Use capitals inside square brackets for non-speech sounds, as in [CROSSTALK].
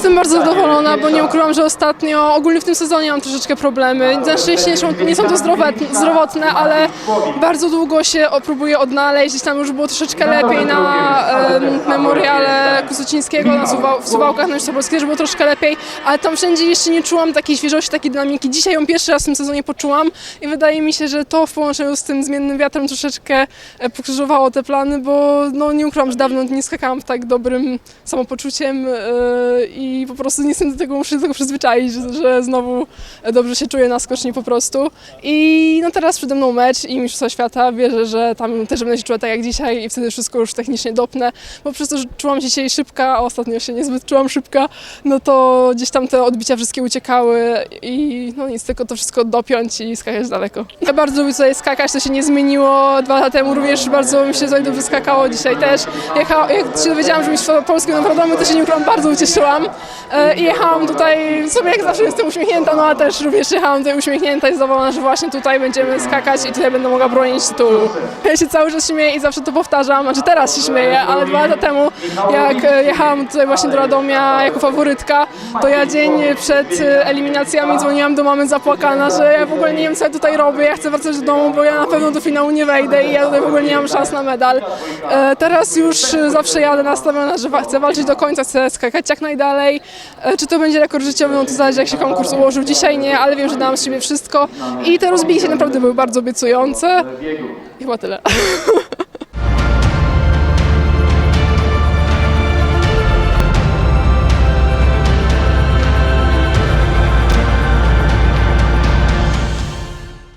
Jestem bardzo zadowolona, bo nie ukrywam, że ostatnio, ogólnie w tym sezonie mam troszeczkę problemy. Na szczęście nie są, to zdrowotne, ale bardzo długo się próbuję odnaleźć. Tam już było troszeczkę lepiej na em, memoriale Kusocińskiego, na Suwał, w Suwałkach na Polskie, że było troszkę lepiej, ale tam wszędzie jeszcze nie czułam takiej świeżości, takiej dynamiki. Dzisiaj ją pierwszy raz w tym sezonie poczułam i wydaje mi się, że to w połączeniu z tym zmiennym wiatrem troszeczkę e, pokrzyżowało te plany, bo no, nie ukrywam, że dawno nie skakałam w tak dobrym samopoczuciem e, i po prostu nie jestem do tego, muszę tego przyzwyczaić, że, że znowu dobrze się czuję na skoczni po prostu. I no teraz przede mną mecz i Mistrzostwa Świata. Wierzę, że tam też będę się czuła tak jak dzisiaj i wtedy wszystko już technicznie dopnę, bo przez to, że czułam się dzisiaj szybka, a ostatnio się niezbyt czułam szybka, no to gdzieś tam te odbicia wszystkie uciekały i no nic, tylko to wszystko dopiąć i skakać daleko. Ja bardzo lubię tutaj skakać, to się nie zmieniło. Dwa lata temu również bardzo mi się tutaj dobrze skakało, dzisiaj też. Jak się dowiedziałam, że Polskie będą prowadzono, to się nie ukrywam, bardzo ucieszyłam. E, I jechałam tutaj, sobie jak zawsze jestem uśmiechnięta, no a też również jechałam tutaj uśmiechnięta i zadowolona, że właśnie tutaj będziemy skakać i tutaj będę mogła bronić tytułu. Ja się cały czas śmieję i zawsze to powtarzam, znaczy teraz się śmieję, ale dwa lata temu, jak e, jechałam tutaj właśnie do Radomia jako faworytka, to ja dzień przed e, eliminacjami dzwoniłam do mamy zapłakana, że ja w ogóle nie wiem co ja tutaj robię, ja chcę wracać do domu, bo ja na pewno do finału nie wejdę i ja tutaj w ogóle nie mam szans na medal. Teraz już zawsze jadę nastawiona, że chcę walczyć do końca, chcę skakać jak najdalej. E, Czy to będzie rekord życiowy, no to zależy jak się konkurs ułożył. Dzisiaj nie, ale wiem, że dałam z siebie wszystko i te rozbicie naprawdę były bardzo obiecujące. I chyba tyle. [LAUGHS]